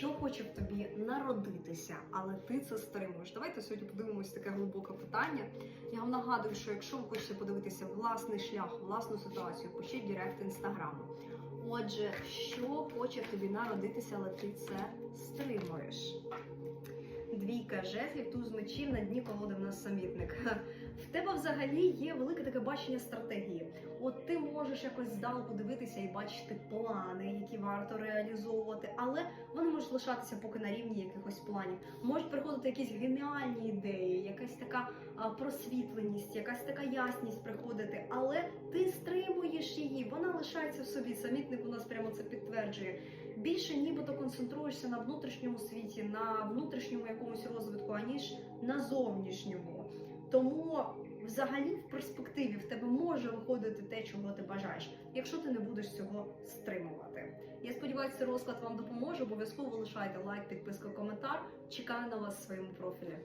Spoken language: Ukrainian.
що хоче в тобі народитися, але ти це стримуєш. Давайте сьогодні подивимось таке глибоке питання. Я вам нагадую, що якщо ви хочете подивитися власний шлях, власну ситуацію, пишіть директ інстаграму. Отже, що хоче тобі народитися, але ти це стримуєш. Двійка жезлів, туз мечів на дні колоди в нас самітник. Тебе взагалі є велике таке бачення стратегії. От ти можеш якось здалеку подивитися і бачити плани, які варто реалізовувати, але вони можуть лишатися поки на рівні якихось планів. Можуть приходити якісь геніальні ідеї, якась така просвітленість, якась така ясність приходити, але ти стримуєш її, вона лишається в собі. Самітник у нас прямо це підтверджує. Більше нібито концентруєшся на внутрішньому світі, на внутрішньому якомусь розвитку, аніж на зовнішньому. Взагалі в перспективі в тебе може виходити те, чого ти бажаєш, якщо ти не будеш цього стримувати. Я сподіваюся, розклад вам допоможе. Обов'язково лишайте лайк, підписка, коментар. Чекаю на вас в своєму профілі.